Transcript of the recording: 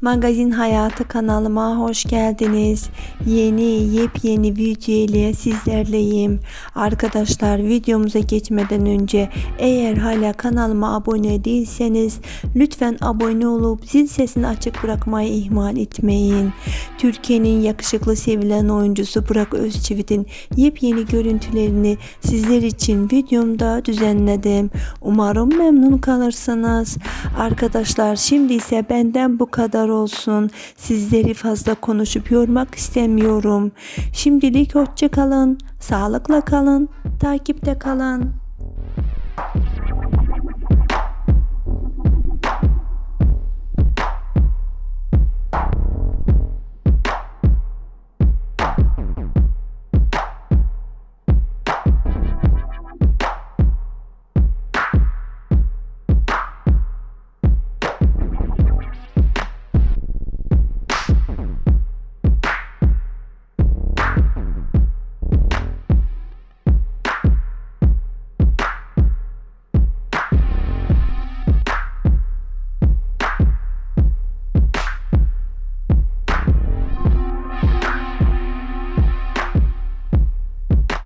Magazin Hayatı kanalıma hoş geldiniz. Yeni yepyeni video ile sizlerleyim. Arkadaşlar videomuza geçmeden önce eğer hala kanalıma abone değilseniz lütfen abone olup zil sesini açık bırakmayı ihmal etmeyin. Türkiye'nin yakışıklı sevilen oyuncusu Burak Özçivit'in yepyeni görüntülerini sizler için videomda düzenledim. Umarım memnun kalırsınız. Arkadaşlar şimdi ise benden bu kadar olsun. Sizleri fazla konuşup yormak istemiyorum. Şimdilik hoşça kalın. Sağlıkla kalın. Takipte kalın.